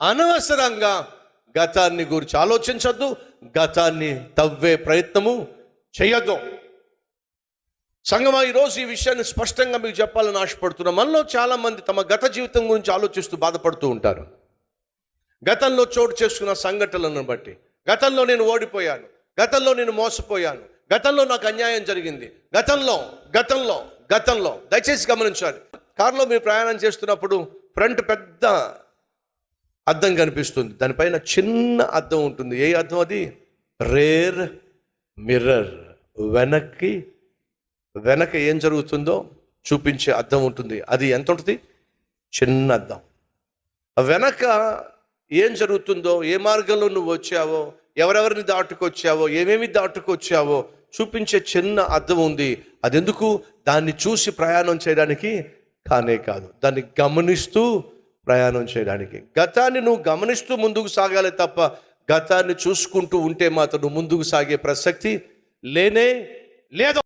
అనవసరంగా గతాన్ని గురించి ఆలోచించద్దు గతాన్ని తవ్వే ప్రయత్నము చేయొద్దు సంగమా ఈరోజు ఈ విషయాన్ని స్పష్టంగా మీకు చెప్పాలని ఆశపడుతున్నా మనలో చాలామంది తమ గత జీవితం గురించి ఆలోచిస్తూ బాధపడుతూ ఉంటారు. గతంలో చోటు చేసుకున్న సంఘటనలను బట్టి గతంలో నేను ఓడిపోయాను గతంలో నేను మోసపోయాను గతంలో నాకు అన్యాయం జరిగింది గతంలో గతంలో గతంలో. దయచేసి గమనించాలి. కారులో మీరు ప్రయాణం చేస్తున్నప్పుడు ఫ్రంట్ పెద్ద అద్దం కనిపిస్తుంది. దానిపైన చిన్న అద్దం ఉంటుంది. ఏ అద్దం అది? Rear mirror. వెనక్కి వెనక ఏం జరుగుతుందో చూపించే అద్దం ఉంటుంది. అది ఎంత ఉంటుంది? చిన్న అద్దం. వెనక ఏం జరుగుతుందో ఏ మార్గంలో నువ్వు వచ్చావో ఎవరెవరిని దాటుకొచ్చావో ఏమేమి దాటుకొచ్చావో చూపించే చిన్న అద్దం ఉంది. అదెందుకు? దాన్ని చూసి ప్రయాణం చేయడానికి కానే కాదు. దాన్ని గమనిస్తూ ప్రయాణం చేయడానికి. గతాన్ని నువ్వు గమనిస్తూ ముందుకు సాగాలి తప్ప గతాన్ని చూసుకుంటూ ఉంటే మాత్రం నువ్వు ముందుకు సాగే ప్రసక్తి లేనే లేదు.